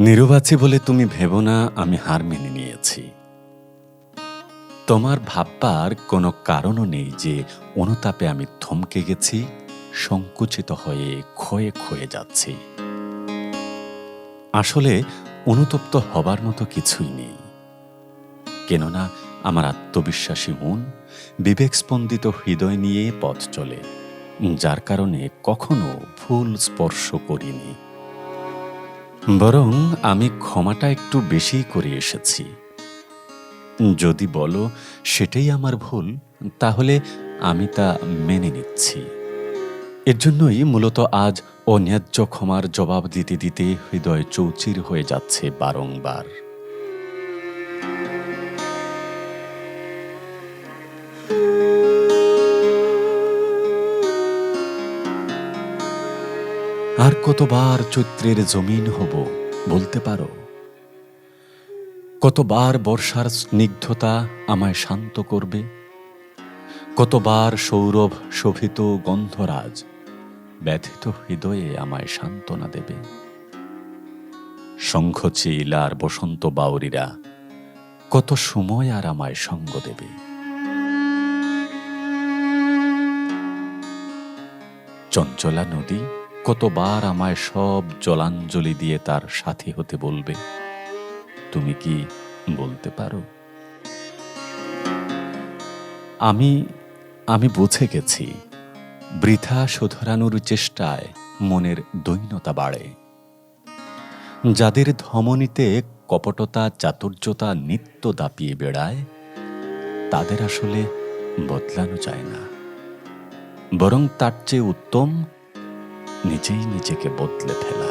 নিরবাচী বলে তুমি ভেবো না, আমি হার মেনে নিয়েছি। তোমার ভাববার কোনো কারণও নেই যে অনুতাপে আমি থমকে গেছি, সংকুচিত হয়ে ক্ষয়ে ক্ষয়ে যাচ্ছি। আসলে অনুতপ্ত হবার মতো কিছুই নেই। কেননা আমার আত্মবিশ্বাসী মন বিবেকস্পন্দিত হৃদয় নিয়ে পথ চলে, যার কারণে কখনো ভুল স্পর্শ করিনি। বরং আমি ক্ষমাটা একটু বেশি করে এসেছি। যদি বলো সেটাই আমার ভুল, তাহলে আমি তা মেনে নিচ্ছি। এর জন্যই মূলত আজ অন্যায্য ক্ষমার জবাব দিতে দিতে হৃদয় চৌচির হয়ে যাচ্ছে বারংবার। আর কতবার চৈত্রের জমিন হব বলতে পারো? কতবার বর্ষার স্নিগ্ধতা আমায় শান্ত করবে? কতবার সৌরভ শোভিত গন্ধরাজ ব্যথিত হৃদয়ে আমায় সান্ত্বনা দেবে? শঙ্খচিল আর বসন্ত বাউরিরা কত সময় আর আমায় সঙ্গ দেবে? চঞ্চলা নদী কতবার আমায় সব জলাঞ্জলি দিয়ে তার সাথী হতে বলবে? তুমি কি বলতে পারো? আমি আমি বুঝে গেছি। বৃথা শোধরানোর চেষ্টায় মনের দৈন্যতা বাড়ে। যাদের ধমনীতে কপটতা, চাতুর্যতা, নিত্য দাপিয়ে বেড়ায়, তাদের আসলে বদলানো যায় না। বরং তার চেয়ে উত্তম নিজেই নিজেকে বদলে ফেলা।